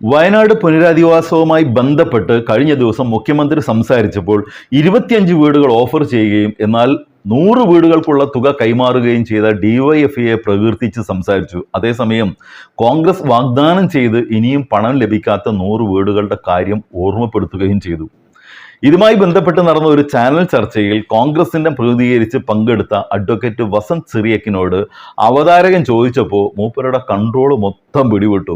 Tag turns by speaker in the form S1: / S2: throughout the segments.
S1: വയനാട് പുനരധിവാസവുമായി ബന്ധപ്പെട്ട് കഴിഞ്ഞ ദിവസം മുഖ്യമന്ത്രി സംസാരിച്ചപ്പോൾ ഇരുപത്തിയഞ്ച് വീടുകൾ ഓഫർ ചെയ്യുകയും എന്നാൽ നൂറ് വീടുകൾക്കുള്ള തുക കൈമാറുകയും ചെയ്ത ഡിവൈഎഫ്ഐയെ പ്രകീർത്തിച്ച് സംസാരിച്ചു. അതേസമയം കോൺഗ്രസ് വാഗ്ദാനം ചെയ്ത് ഇനിയും പണം ലഭിക്കാത്ത നൂറ് വീടുകളുടെ കാര്യം ഓർമ്മപ്പെടുത്തുകയും ചെയ്തു. ഇതുമായി ബന്ധപ്പെട്ട് നടന്ന ഒരു ചാനൽ ചർച്ചയിൽ കോൺഗ്രസിന്റെ പ്രതികരിച്ച് പങ്കെടുത്ത അഡ്വക്കേറ്റ് വസന്ത് സിറിയക്കിനോട് അവതാരകൻ ചോദിച്ചപ്പോൾ മൂപ്പരുടെ കൺട്രോൾ മൊത്തം പിടിവിട്ടു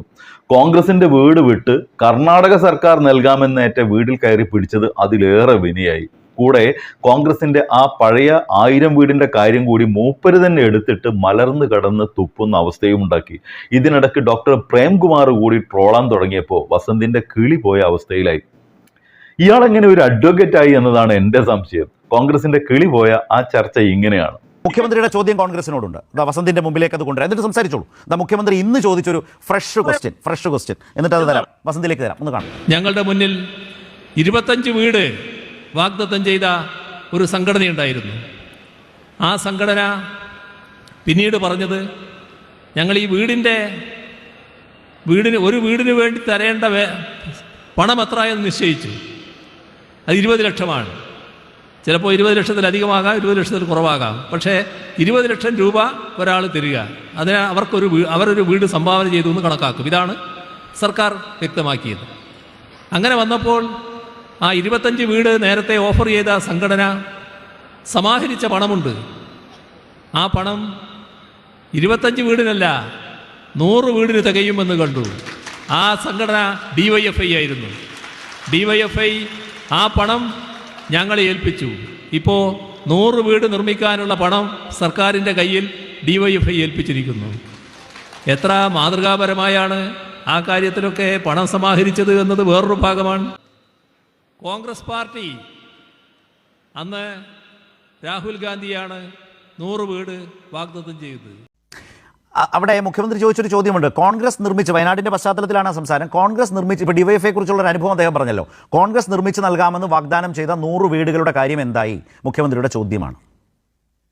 S1: കോൺഗ്രസിന്റെ വീട് വിട്ട് കർണാടക സർക്കാർ നൽകാമെന്നേറ്റ വീട്ടിൽ കയറി പിടിച്ചത് അതിലേറെ വിനിയായി. കൂടെ കോൺഗ്രസിന്റെ ആ പഴയ ആയിരം വീടിന്റെ കാര്യം കൂടി മൂപ്പര് തന്നെ എടുത്തിട്ട് മലർന്നു കടന്ന് തുപ്പുന്ന അവസ്ഥയും ഉണ്ടാക്കി. ഇതിനിടയ്ക്ക് ഡോക്ടർ പ്രേംകുമാർ കൂടി ട്രോളാൻ തുടങ്ങിയപ്പോൾ വസന്തിന്റെ കിളി പോയ അവസ്ഥയിലായി. ഇയാൾ എങ്ങനെ ഒരു അഡ്വക്കേറ്റ് ആയി എന്നതാണ് എന്റെ സംശയം. കോൺഗ്രസിന്റെ കിളി പോയ ആ ചർച്ച ഇങ്ങനെയാണ്.
S2: മുഖ്യമന്ത്രിയുടെ ചോദ്യം കോൺഗ്രസിനോടുണ്ട്. ദാ വസന്തിന്റെ മുമ്പിലേക്ക് അത് കൊണ്ടുവരാം. എന്നിട്ട് സംസാരിച്ചോളൂ. ദാ മുഖ്യമന്ത്രി ഇന്ന് ചോദിച്ചൊരു ഫ്രഷ് ക്വസ്റ്റ്യൻ ഫ്രഷ് ക്വസ്റ്റ്യൻ എന്നിട്ട് അത് തരാം. വസന്തിലേക്ക് തരാം. ഒന്ന് കാണാം.
S3: ഞങ്ങളുടെ മുന്നിൽ ഇരുപത്തഞ്ച് വീട് വാഗ്ദത്തം ചെയ്ത ഒരു സംഘടനയുണ്ടായിരുന്നു. ആ സംഘടന പിന്നീട് പറഞ്ഞത് ഞങ്ങൾ ഈ വീടിന്റെ വീടിന് ഒരു വീടിന് വേണ്ടി തരേണ്ട പണം എത്ര എന്ന് നിശ്ചയിച്ചു. അത് ഇരുപത് ലക്ഷമാണ്. ചിലപ്പോൾ ഇരുപത് ലക്ഷത്തിലധികമാകാം ഇരുപത് ലക്ഷത്തിൽ കുറവാകാം. പക്ഷേ ഇരുപത് ലക്ഷം രൂപ ഒരാൾ തരിക അതിന് അവർക്കൊരു അവരൊരു വീട് സംഭാവന ചെയ്തു എന്ന് കണക്കാക്കും. ഇതാണ് സർക്കാർ വ്യക്തമാക്കിയത്. അങ്ങനെ വന്നപ്പോൾ ആ ഇരുപത്തഞ്ച് വീട് നേരത്തെ ഓഫർ ചെയ്ത സംഘടന സമാഹരിച്ച പണമുണ്ട്. ആ പണം ഇരുപത്തഞ്ച് വീടിനല്ല നൂറ് വീടിന് തികയുമെന്ന് കണ്ടു. ആ സംഘടന ഡി വൈ എഫ് ഐ ആയിരുന്നു. ഡി വൈ എഫ് ഐ ആ പണം ഞങ്ങളെ ഏൽപ്പിച്ചു. ഇപ്പോൾ നൂറ് വീട് നിർമ്മിക്കാനുള്ള പണം സർക്കാരിന്റെ കയ്യിൽ ഡി വൈ എഫ് ഐ ഏൽപ്പിച്ചിരിക്കുന്നു. എത്ര മാതൃകാപരമായാണ് ആ കാര്യത്തിലൊക്കെ പണം സമാഹരിച്ചത് എന്നത് വേറൊരു ഭാഗമാണ്. കോൺഗ്രസ് പാർട്ടി അന്ന് രാഹുൽ ഗാന്ധിയാണ് നൂറ് വീട് വാഗ്ദത്തം ചെയ്തത്.
S2: അവിടെ മുഖ്യമന്ത്രി ചോദിച്ചൊരു ചോദ്യമുണ്ട്. കോൺഗ്രസ് നിർമ്മിച്ച് വയനാടിന്റെ പശ്ചാത്തലത്തിലാണ് ആ സംസാരം. കോൺഗ്രസ് നിർമ്മിച്ച് ഇപ്പോൾ ഡിവൈഎഫ്ഐ കുറിച്ചുള്ള ഒരു അനുഭവം അദ്ദേഹം പറഞ്ഞല്ലോ. കോൺഗ്രസ് നിർമ്മിച്ച് നൽകാമെന്ന് വാഗ്ദാനം ചെയ്ത നൂറ് വീടുകളുടെ കാര്യം എന്തായി? മുഖ്യമന്ത്രിയുടെ ചോദ്യമാണ്.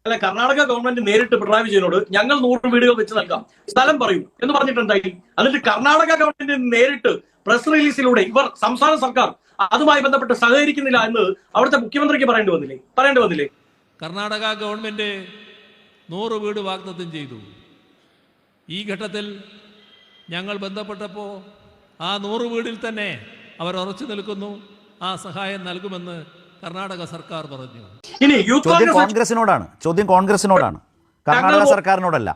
S4: അല്ല കർണാടക ഗവൺമെന്റ് നേരിട്ട് പിണറായി വിജയനോട് ഞങ്ങൾ നൂറ് വീടുകൾ വെച്ച് നൽകാം. സ്ഥലം പറയൂ എന്ന് പറഞ്ഞിട്ടുണ്ടായി എന്നിട്ട് കർണാടക ഗവൺമെന്റ് നേരിട്ട് പ്രസ് റിലീസിലൂടെ ഇവർ സംസ്ഥാന സർക്കാർ അതുമായി ബന്ധപ്പെട്ട് സഹകരിക്കുന്നില്ല എന്ന് അവിടുത്തെ മുഖ്യമന്ത്രിക്ക് പറയേണ്ടി വന്നില്ലേ? പറയേണ്ടി വന്നില്ലേ?
S3: കർണാടക ഗവൺമെന്റ് നൂറ് വീട് വാഗ്ദത്തം ചെയ്തു. ഈ ഘട്ടത്തിൽ ഞങ്ങൾ ബന്ധപ്പെട്ടപ്പോൾ ആ നൂറ് വീടിൽ തന്നെ അവർ ഉറച്ചു നിൽക്കുന്നു. ആ സഹായം നൽകുമെന്ന് കർണാടക സർക്കാർ പറഞ്ഞു.
S4: ഇനി
S2: ചോദ്യം കോൺഗ്രസിനോടാണ്. ചോദ്യം കോൺഗ്രസിനോടാണ്. കർണാടക സർക്കാരിനോടല്ല.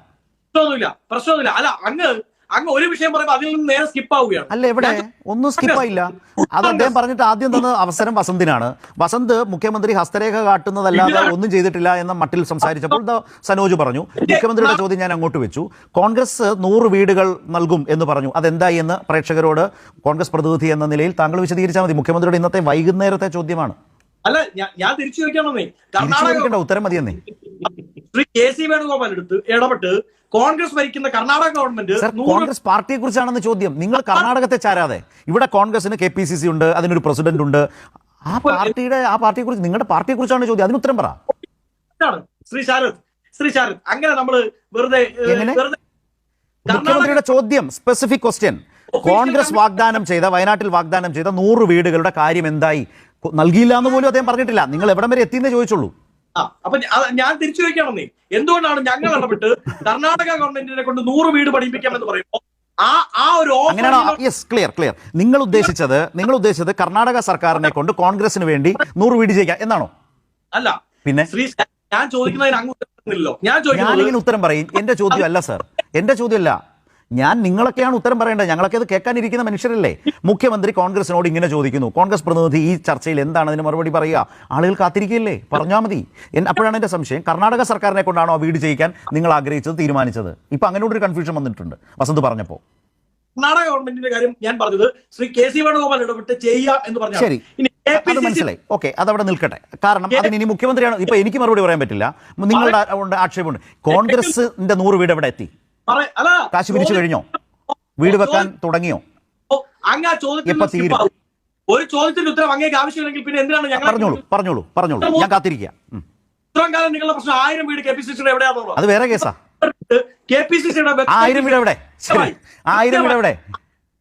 S4: പ്രശ്നമൊന്നുമില്ല. പ്രശ്നമൊന്നുമില്ല. അല്ല അങ്ങ് അങ്ങ് ഒരു വിഷയം പറയുമ്പോൾ അതിൽ നിന്ന് നേരെ സ്കിപ്പ് ആവുകയാണ്.
S2: അല്ല എവിടെ? ഒന്നും സ്കിപ്പ് ആയില്ല. അത് അദ്ദേഹം പറഞ്ഞിട്ട് ആദ്യം തന്നെ അവസരം വസന്തിനാണ്. വസന്ത് മുഖ്യമന്ത്രി ഹസ്തരേഖ കാട്ടുന്നതല്ലാതെ ഒന്നും ചെയ്തിട്ടില്ല എന്ന മട്ടിൽ സംസാരിച്ചപ്പോൾ സനോജ് പറഞ്ഞു. മുഖ്യമന്ത്രിയുടെ ചോദ്യം ഞാൻ അങ്ങോട്ട് വെച്ചു. കോൺഗ്രസ് നൂറ് വീടുകൾ നൽകും എന്ന് പറഞ്ഞു. അതെന്തായി എന്ന് പ്രേക്ഷകരോട് കോൺഗ്രസ് പ്രതിനിധി എന്ന നിലയിൽ താങ്കൾ വിശദീകരിച്ചാൽ മതി. മുഖ്യമന്ത്രിയുടെ ഇന്നത്തെ വൈകുന്നേരത്തെ ചോദ്യമാണ്.
S4: അല്ല ഞാൻ തിരിച്ചു ചോദിക്കണമെന്നേ കർണാടക
S2: ഉത്തരം മതിയെന്നേ.
S4: ശ്രീ കെ സി വേണുഗോപാൽ എടുത്ത് ഇടപെട്ട് കോൺഗ്രസ് ഭരിക്കുന്ന കർണാടക ഗവൺമെന്റ്
S2: കോൺഗ്രസ് പാർട്ടിയെ കുറിച്ചാണെന്ന് ചോദ്യം. നിങ്ങൾ കർണാടകത്തെ ചാരാതെ. ഇവിടെ കോൺഗ്രസിന് കെ പി സി സി ഉണ്ട് അതിനൊരു പ്രസിഡന്റ് ഉണ്ട്. ആ പാർട്ടിയുടെ ആ പാർട്ടിയെ കുറിച്ച് നിങ്ങളുടെ പാർട്ടിയെ കുറിച്ചാണ് ചോദ്യം. അതിന് ഉത്തരം പറ.
S4: ശ്രീ ശാരദ് ശ്രീ ശാരദ് അങ്ങനെ നമ്മൾ വെറുതെ
S2: മുഖ്യമന്ത്രിയുടെ ചോദ്യം സ്പെസിഫിക് ക്വസ്റ്റ്യൻ കോൺഗ്രസ് വാഗ്ദാനം ചെയ്ത വയനാട്ടിൽ വാഗ്ദാനം ചെയ്ത നൂറ് വീടുകളുടെ കാര്യം എന്തായി? നൽകിയില്ല എന്ന് പോലും അദ്ദേഹം പറഞ്ഞിട്ടില്ല. നിങ്ങൾ എവിടം വരെ എത്തിയെന്നേ ചോദിച്ചുള്ളൂ.
S4: ആ, അപ്പൊ ഞാൻ തിരിച്ചു ചോദിക്കണമെന്നേ എന്തുകൊണ്ടാണ് ഞങ്ങൾ ഇടപെട്ട് കർണാടക ഗവൺമെന്റിനെ കൊണ്ട് നൂറ് വീട് പഠിപ്പിക്കാമെന്ന് പറയുമ്പോൾ
S2: അങ്ങനെയാണോ? യെസ് ക്ലിയർ ക്ലിയർ നിങ്ങൾ ഉദ്ദേശിച്ചത് നിങ്ങൾ ഉദ്ദേശിച്ചത് കർണാടക സർക്കാരിനെ കൊണ്ട് കോൺഗ്രസിന് വേണ്ടി നൂറ് വീട് ചെയ്യാം എന്നാണോ?
S4: അല്ല.
S2: പിന്നെ?
S4: ഞാൻ ചോദിക്കുന്നതിന് അങ്ങ് ഉത്തരമില്ലല്ലോ ഞാൻ ചോദിക്കുന്നത്
S2: ഉത്തരം പറയും. എന്റെ ചോദ്യം അല്ല സർ എന്റെ ചോദ്യമല്ല. ഞാൻ നിങ്ങളൊക്കെയാണ് ഉത്തരം പറയേണ്ടത്. ഞങ്ങളൊക്കെ അത് കേൾക്കാനിരിക്കുന്ന മനുഷ്യരല്ലേ? മുഖ്യമന്ത്രി കോൺഗ്രസിനോട് ഇങ്ങനെ ചോദിക്കുന്നു. കോൺഗ്രസ് പ്രതിനിധി ഈ ചർച്ചയിൽ എന്താണ് അതിന് മറുപടി പറയുക? ആളുകൾ കാത്തിരിക്കുകയല്ലേ? പറഞ്ഞാൽ മതി. അപ്പോഴാണ് എന്റെ സംശയം. കർണാടക സർക്കാരിനെ കൊണ്ടാണോ വീട് ചെയ്യിക്കാൻ നിങ്ങൾ ആഗ്രഹിച്ചത് തീരുമാനിച്ചത്? ഇപ്പൊ അങ്ങനെ ഒരു കൺഫ്യൂഷൻ വന്നിട്ടുണ്ട്. വസന്ത് പറഞ്ഞപ്പോൾ
S4: കർണാടക ഗവൺമെന്റിന്റെ കാര്യം ഞാൻ പറഞ്ഞത് ശ്രീ കെ സി വേണുഗോപാൽ ഇടപെട്ട് ചെയ്യാം എന്ന് പറഞ്ഞു
S2: ശരി. അത് മനസ്സിലായി. ഓക്കെ അതവിടെ നിൽക്കട്ടെ. കാരണം അതിന് ഇനി മുഖ്യമന്ത്രിയാണ്? ഇപ്പൊ എനിക്ക് മറുപടി പറയാൻ പറ്റില്ല. നിങ്ങളുടെ ആക്ഷേപമുണ്ട്. കോൺഗ്രസിന്റെ നൂറ് വീട് എവിടെ എത്തി? കാശ് പിരിച്ചു കഴിഞ്ഞോ? വീട് വെക്കാൻ തുടങ്ങിയോ?
S4: അങ്ങ് ആ? ഒരു ചോദ്യത്തിന്റെ ഉത്തരം അങ്ങേക്ക് ആവശ്യമില്ലെങ്കിൽ പിന്നെ എന്തിനാണ് ഞങ്ങൾ
S2: പറഞ്ഞോളൂ പറഞ്ഞോളൂ പറഞ്ഞോളൂ. ഞാൻ കാത്തിരിക്കുക.
S4: ഇത്രയും കാലം നിങ്ങളുടെ പ്രശ്നം ആയിരം വീട് കെ പി സി സിയുടെ എവിടെയാണോ
S2: അത് വേറെ കേസാ.
S4: കെ പി സി സിയുടെ
S2: ആയിരം വീട് എവിടെ? ആയിരം വീട് എവിടെ?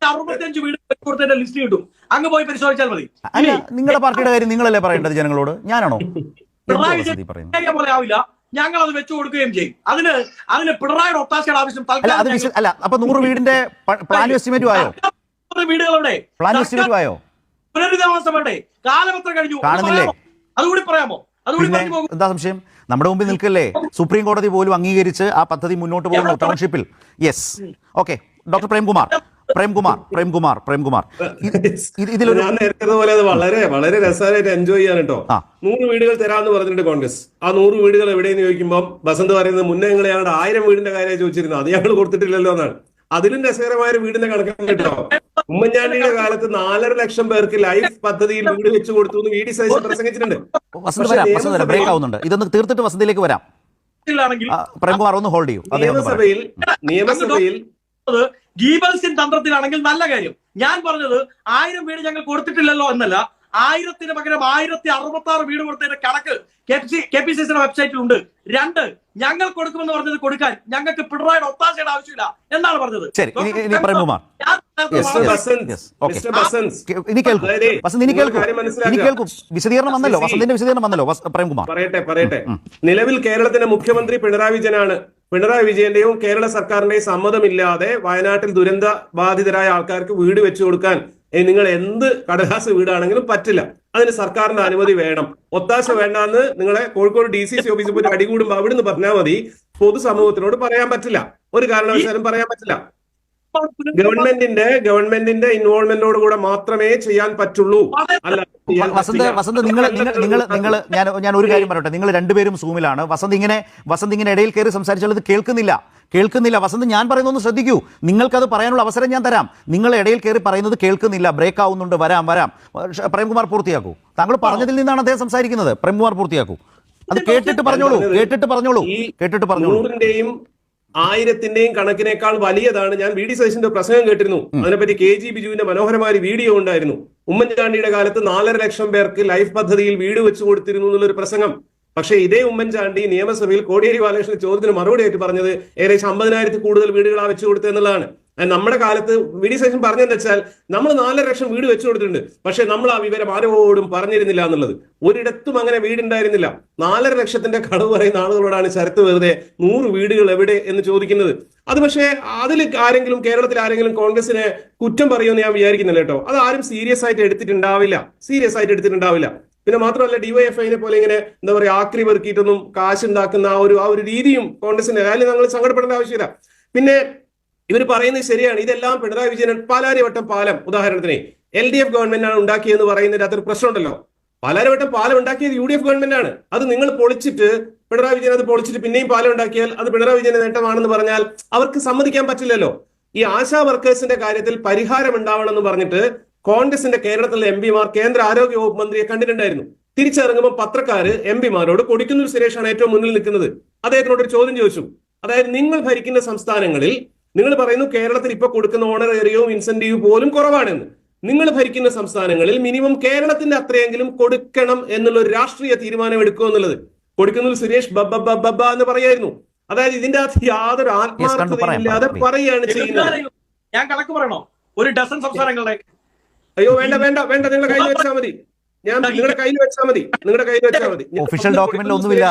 S4: അറുപത്തിയഞ്ച് വീട് കൊടുത്തതിന്റെ ലിസ്റ്റ് കിട്ടും. അങ്ങ് പോയി പരിശോധിച്ചാൽ മതി.
S2: അല്ല നിങ്ങളുടെ പാർട്ടിയുടെ കാര്യം നിങ്ങളല്ലേ പറയേണ്ടത് ജനങ്ങളോട്? ഞാനാണോ? പറയുന്നത്?
S4: പോലെ ആവില്ല ഞങ്ങൾ അത് വെച്ചു കൊടുക്കുകയും ചെയ്യും. അതിന് അതിന് പിണറായിയുടെ ഒത്താശയുടെ ആവശ്യം
S2: അല്ല
S4: തൽക്കാലം
S2: അല്ല അപ്പൊ നൂറ് വീടിന്റെ പ്ലാൻ എസ്റ്റിമേറ്റ് ആയോ
S4: വീടുകളുടെ
S2: പ്ലാൻ എസ്റ്റിമേറ്റ് ആയോ
S4: പുനരധിവാസം വേണ്ടേ? കാലം എത്ര കഴിഞ്ഞു? അതുകൂടി പറയാമോ?
S2: എന്താ സംശയം? നമ്മുടെ മുമ്പിൽ നിൽക്കല്ലേ? സുപ്രീം കോടതി പോലും അംഗീകരിച്ച് ആ പദ്ധതി മുന്നോട്ട് പോകുന്നു ടൗൺഷിപ്പിൽ yes okay doctor Premkumar. Premkumar Premkumar Premkumar. ഇത്- ഇത് ഇതിലൊരു
S5: ഞാൻ നേരത്തെ പോലെ അത് വളരെ വളരെ രസകരമായിട്ട് എൻജോയ് ചെയ്യാൻ കേട്ടോ.
S2: ആ.
S5: നൂറ് വീടുകൾ തരാമെന്ന് പറഞ്ഞിട്ട് കോൺഗ്രസ്. ആ നൂറ് വീടുകൾ എവിടെയെന്ന് ചോദിക്കുമ്പോൾ ബസന്ത് പറയുന്നത് മുന്നേ ഞങ്ങൾ ഞങ്ങളുടെ ആയിരം വീടിന്റെ കാര്യം ചോദിച്ചിരുന്നു അത് ഞങ്ങൾ കൊടുത്തിട്ടില്ലല്ലോ എന്നാണ്. അതിലും രസകരമായ ഒരു വീടിന്റെ കണക്കാണ് കേട്ടോ. ഉമ്മൻചാണ്ടിയുടെ കാലത്ത് നാലര ലക്ഷം പേർക്ക് ലൈഫ് പദ്ധതിയിൽ വീട് വെച്ച് കൊടുത്തു എന്ന് വി ഡി സതീശൻ പ്രസംഗിച്ചിട്ടുണ്ട്.
S2: വസന്ത് വസന്ത് ബ്രേക്ക് ആവുന്നുണ്ട്. ഇതൊന്ന് തീർത്തിട്ട് വസന്തിലേക്ക് വരാം. പ്രേംകുമാർ ഒന്ന് ഹോൾഡ് ചെയ്യൂ.
S5: നിയമസഭയിൽ നിയമസഭയിൽ
S4: പറഞ്ഞത് ഗീബൽസിൻ തന്ത്രത്തിലാണെങ്കിൽ നല്ല കാര്യം. ഞാൻ പറഞ്ഞത് ആയിരം വീട് ഞങ്ങൾ കൊടുത്തിട്ടില്ലല്ലോ എന്നല്ല ആയിരത്തിന് പകരം ആയിരത്തി അറുപത്തി ആറ് വീട് കൊടുത്തതിന്റെ കണക്ക് കെ പി സി സിയുടെ വെബ്സൈറ്റിലുണ്ട് രണ്ട് ഞങ്ങൾ കൊടുക്കുമെന്ന് പറഞ്ഞത് കൊടുക്കാൻ. ഞങ്ങൾക്ക് പിണറായിയുടെ ഒത്താശയുടെ ആവശ്യമില്ല എന്നാണ് പറഞ്ഞത്.
S2: വിശദീകരണം വന്നല്ലോ. വസന്തിന്റെ വിശദീകരണം വന്നല്ലോ. പ്രേംകുമാർ.
S5: പറയട്ടെ പറയട്ടെ. നിലവിൽ കേരളത്തിന്റെ മുഖ്യമന്ത്രി പിണറായി വിജയനാണ്. പിണറായി വിജയന്റെയും കേരള സർക്കാരിന്റെയും സമ്മതമില്ലാതെ വയനാട്ടിൽ ദുരന്ത ബാധിതരായ ആൾക്കാർക്ക് വീട് വെച്ചു കൊടുക്കാൻ നിങ്ങൾ എന്ത് കടലാസ് വീടാണെങ്കിലും പറ്റില്ല. അതിന് സർക്കാരിന്റെ അനുമതി വേണം. ഒത്താശ വേണ്ടെന്ന് നിങ്ങളെ കോഴിക്കോട് ഡി സി സി ഓഫീസിൽ പോയി അടികൂടുമ്പോ അവിടുന്ന് പറഞ്ഞാൽ മതി. പൊതുസമൂഹത്തിനോട് പറയാൻ പറ്റില്ല. ഒരു കാരണവശാലും പറയാൻ പറ്റില്ല. ഗവൺമെന്റിന്റെ ഗവൺമെന്റിന്റെ ഇൻവോൾവ്മെന്റോട് കൂടെ മാത്രമേ ചെയ്യാൻ പറ്റുള്ളൂ. അല്ല
S2: വസന്ത് വസന്ത് നിങ്ങൾ നിങ്ങൾ നിങ്ങൾ ഞാൻ ഞാൻ ഒരു കാര്യം പറയട്ടെ. നിങ്ങൾ രണ്ടുപേരും സൂമിലാണ്. വസന്ത് ഇങ്ങനെ വസന്ത് ഇങ്ങനെ ഇടയിൽ കയറി സംസാരിച്ചാൽ ഇത് കേൾക്കുന്നില്ല. കേൾക്കുന്നില്ല. വസന്ത് ഞാൻ പറയുന്നൊന്ന് ശ്രദ്ധിക്കൂ. നിങ്ങൾക്കത് പറയാനുള്ള അവസരം ഞാൻ തരാം. നിങ്ങൾ ഇടയിൽ കയറി പറയുന്നത് കേൾക്കുന്നില്ല. ബ്രേക്ക് ആവുന്നുണ്ട്. വരാം വരാം. പ്രേംകുമാർ പൂർത്തിയാക്കൂ. താങ്കൾ പറഞ്ഞതിൽ നിന്നാണ് അദ്ദേഹം സംസാരിക്കുന്നത്. പ്രേംകുമാർ പൂർത്തിയാക്കൂ. അത് കേട്ടിട്ട് പറഞ്ഞോളൂ. കേട്ടിട്ട് പറഞ്ഞോളൂ. കേട്ടിട്ട് പറഞ്ഞോളൂ.
S5: നൂറിന്റെയും ആയിരത്തിന്റെയും കണക്കിനേക്കാൾ വലിയതാണ്. ഞാൻ വി ഡി സതീശന്റെ പ്രസംഗം കേട്ടിരുന്നു. അതിനെപ്പറ്റി കെ ജി ബിജുവിന്റെ മനോഹരമായ ഒരു വീഡിയോ ഉണ്ടായിരുന്നു. ഉമ്മൻചാണ്ടിയുടെ കാലത്ത് നാലര ലക്ഷം പേർക്ക് ലൈഫ് പദ്ധതിയിൽ വീട് വെച്ചു കൊടുത്തിരുന്നു എന്നുള്ളൊരു പ്രസംഗം. പക്ഷേ ഇതേ ഉമ്മൻചാണ്ടി നിയമസഭയിൽ കോടിയേരി ബാലകൃഷ്ണൻ ചോദ്യത്തിന് മറുപടി ആയിട്ട് പറഞ്ഞത് ഏകദേശം അമ്പതിനായിരത്തിൽ കൂടുതൽ വീടുകളാണ് വെച്ചു കൊടുത്തത് എന്നുള്ളതാണ്. നമ്മുടെ കാലത്ത് വിഡി സെഷൻ പറഞ്ഞെന്ന് വെച്ചാൽ നമ്മൾ നാലര ലക്ഷം വീട് വെച്ചു കൊടുത്തിട്ടുണ്ട്. പക്ഷെ നമ്മൾ ആ വിവരം ആരോടും പറഞ്ഞിരുന്നില്ല എന്നുള്ളത്. ഒരിടത്തും അങ്ങനെ വീടുണ്ടായിരുന്നില്ല. നാലര ലക്ഷത്തിന്റെ കടവ് പറയുന്ന ആളുകളോടാണ് ശരത്ത് വെറുതെ നൂറ് വീടുകൾ എവിടെ എന്ന് ചോദിക്കുന്നത്. അത് പക്ഷേ അതിൽ ആരെങ്കിലും കേരളത്തിൽ ആരെങ്കിലും കോൺഗ്രസിനെ കുറ്റം പറയുമെന്ന് ഞാൻ വിചാരിക്കുന്നില്ല കേട്ടോ. അത് ആരും സീരിയസ് ആയിട്ട് എടുത്തിട്ടുണ്ടാവില്ല. സീരിയസ് ആയിട്ട് എടുത്തിട്ടുണ്ടാവില്ല. പിന്നെ മാത്രമല്ല ഡിവൈഎഫ്ഐനെ പോലെ ഇങ്ങനെ എന്താ പറയുക ആക്രി പെറുക്കിയിട്ടൊന്നും കാശുണ്ടാക്കുന്ന ആ ഒരു ആ ഒരു രീതിയും കോൺഗ്രസിന്റെ അതായത് ഞങ്ങൾ സങ്കടപ്പെടേണ്ട ആവശ്യമില്ല. പിന്നെ ഇവർ പറയുന്നത് ശരിയാണ്. ഇതെല്ലാം പിണറായി വിജയൻ പാലാരിവട്ടം പാലം. ഉദാഹരണത്തിന് എൽ ഡി എഫ് ഗവൺമെന്റ് ആണ് ഉണ്ടാക്കിയെന്ന് പറയുന്നതിന്റെ അകത്തൊരു പ്രശ്നമുണ്ടല്ലോ. പാലാരിവട്ടം പാലം ഉണ്ടാക്കിയത് യു ഡി എഫ് ഗവൺമെന്റ് ആണ്. അത് നിങ്ങൾ പൊളിച്ചിട്ട് പിണറായി വിജയൻ അത് പൊളിച്ചിട്ട് പിന്നെയും പാലം ഉണ്ടാക്കിയാൽ അത് പിണറായി വിജയന്റെ നേട്ടമാണെന്ന് പറഞ്ഞാൽ അവർക്ക് സമ്മതിക്കാൻ പറ്റില്ലല്ലോ. ഈ ആശാ വർക്കേഴ്സിന്റെ കാര്യത്തിൽ പരിഹാരം ഉണ്ടാവണം എന്ന് പറഞ്ഞിട്ട് കോൺഗ്രസിന്റെ കേരളത്തിലെ എം പിമാർ കേന്ദ്ര ആരോഗ്യ വകുപ്പ് മന്ത്രിയെ കണ്ടിട്ടുണ്ടായിരുന്നു. തിരിച്ചിറങ്ങുമ്പോൾ പത്രക്കാര് എം പിമാരോട് കൊടിക്കുന്നൂർ സുരേഷാണ് ഏറ്റവും മുന്നിൽ നിൽക്കുന്നത്. അദ്ദേഹത്തിനോട് ഒരു ചോദ്യം ചോദിച്ചു. അതായത് നിങ്ങൾ ഭരിക്കുന്ന സംസ്ഥാനങ്ങളിൽ നിങ്ങൾ പറയുന്നു കേരളത്തിൽ ഇപ്പൊ കൊടുക്കുന്ന ഓണർ ഓണറേറിയവും ഇൻസെന്റീവ് പോലും കുറവാണെന്ന്. നിങ്ങൾ ഭരിക്കുന്ന സംസ്ഥാനങ്ങളിൽ മിനിമം കേരളത്തിന്റെ അത്രയെങ്കിലും കൊടുക്കണം എന്നുള്ള ഒരു രാഷ്ട്രീയ തീരുമാനം എടുക്കുക എന്നുള്ളത്. കൊടുക്കുന്നത് സുരേഷ് ബബ്ബ ബബ്ബ എന്ന് പറയായിരുന്നു. അതായത് ഇതിന്റെ അകത്ത് യാതൊരു
S2: ആത്മാർത്ഥതയില്ലാതെ.
S5: പറയുകയാണ് ചെയ്യുന്നത്.
S4: ഞാൻ കണക്ക് പറയണോ? ഒരു ഡസൺ സംസ്ഥാനങ്ങളുടെ
S5: അയ്യോ വേണ്ട വേണ്ട വേണ്ട. നിങ്ങളുടെ കയ്യിൽ വെച്ചാൽ മതി. ഞാൻ നിങ്ങളുടെ കയ്യിൽ വെച്ചാൽ മതി. നിങ്ങളുടെ കയ്യിൽ വെച്ചാൽ മതി.
S2: ഒഫീഷ്യൽ ഡോക്യുമെന്റ് ഒന്നുമില്ല.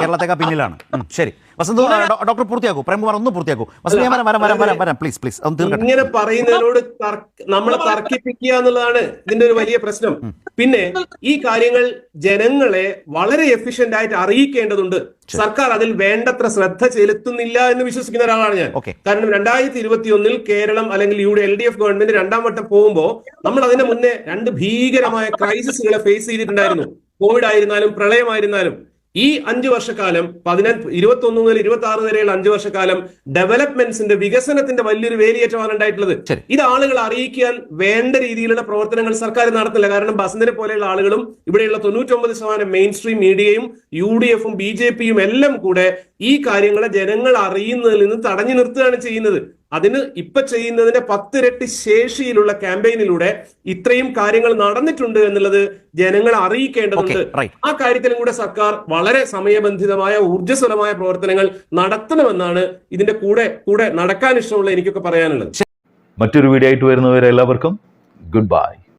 S2: കേരളത്തേക്കാൾ പിന്നിലാണ്. ശരി. വസന്ത് ഡോക്ടർ പൂർത്തിയാക്കൂ. പ്രേംകുമാർ ഒന്ന് പൂർത്തിയാക്കൂ. വസന്ത് ഞാൻ വരാം വരാം വരാം വരാം വരാം. പ്ലീസ് പ്ലീസ് ഒന്ന് തീർക്കട്ടെ.
S5: ഇങ്ങനെ പറയുന്നതിനോട് നമ്മൾ നമ്മളെ തർക്കിപ്പിക്കുക എന്നുള്ളതാണ് ഇതിന്റെ ഒരു വലിയ പ്രശ്നം. പിന്നെ ഈ കാര്യങ്ങൾ ജനങ്ങളെ വളരെ എഫിഷ്യന്റ് ആയിട്ട് അറിയിക്കേണ്ടതുണ്ട്. സർക്കാർ അതിൽ വേണ്ടത്ര ശ്രദ്ധ ചെലുത്തുന്നില്ല എന്ന് വിശ്വസിക്കുന്ന ഒരാളാണ് ഞാൻ. കാരണം രണ്ടായിരത്തി ഇരുപത്തി ഒന്നിൽ കേരളം അല്ലെങ്കിൽ U L D F government രണ്ടാം വട്ടം പോകുമ്പോൾ നമ്മൾ അതിന് മുന്നേ രണ്ട് ഭീകരമായ ക്രൈസിസുകളെ ഫേസ് ചെയ്തിട്ടുണ്ടായിരുന്നു. കോവിഡ് ആയിരുന്നാലും പ്രളയമായിരുന്നാലും. ഈ അഞ്ചു വർഷക്കാലം പതിനഞ്ച് ഇരുപത്തി ഒന്ന് മുതൽ ഇരുപത്തി ആറ് വരെയുള്ള അഞ്ചു വർഷക്കാലം ഡെവലപ്മെന്റ്സിന്റെ വികസനത്തിന്റെ വലിയൊരു വേലിയേറ്റമാണ് ഉണ്ടായിട്ടുള്ളത്. ഇത് ആളുകൾ അറിയിക്കാൻ വേണ്ട രീതിയിലുള്ള പ്രവർത്തനങ്ങൾ സർക്കാർ നടത്തില്ല കാരണം ബസന്തിനെ പോലെയുള്ള ആളുകളും ഇവിടെയുള്ള തൊണ്ണൂറ്റൊമ്പത് ശതമാനം മെയിൻ സ്ട്രീം മീഡിയയും യു ഡി എഫും ബി ജെ പിയും എല്ലാം കൂടെ ഈ കാര്യങ്ങളെ ജനങ്ങൾ അറിയുന്നതിൽ നിന്ന് തടഞ്ഞു നിർത്തുകയാണ് ചെയ്യുന്നത്. അതിന് ഇപ്പൊ ചെയ്യുന്നതിന്റെ പത്തിരട്ടി ശേഷിയിലുള്ള ക്യാമ്പയിനിലൂടെ ഇത്രയും കാര്യങ്ങൾ നടന്നിട്ടുണ്ട് എന്നുള്ളത് ജനങ്ങളെ അറിയിക്കേണ്ടതുണ്ട്. ആ കാര്യത്തിലും കൂടെ സർക്കാർ വളരെ സമയബന്ധിതമായ ഊർജസ്വലമായ പ്രവർത്തനങ്ങൾ നടത്തണമെന്നാണ് ഇതിന്റെ കൂടെ കൂടെ നടക്കാൻ ഇഷ്ടമുള്ള എനിക്കൊക്കെ പറയാനുള്ളത്.
S1: മറ്റൊരു വീഡിയോ ആയിട്ട് വരുന്നവരെ എല്ലാവർക്കും ഗുഡ് ബൈ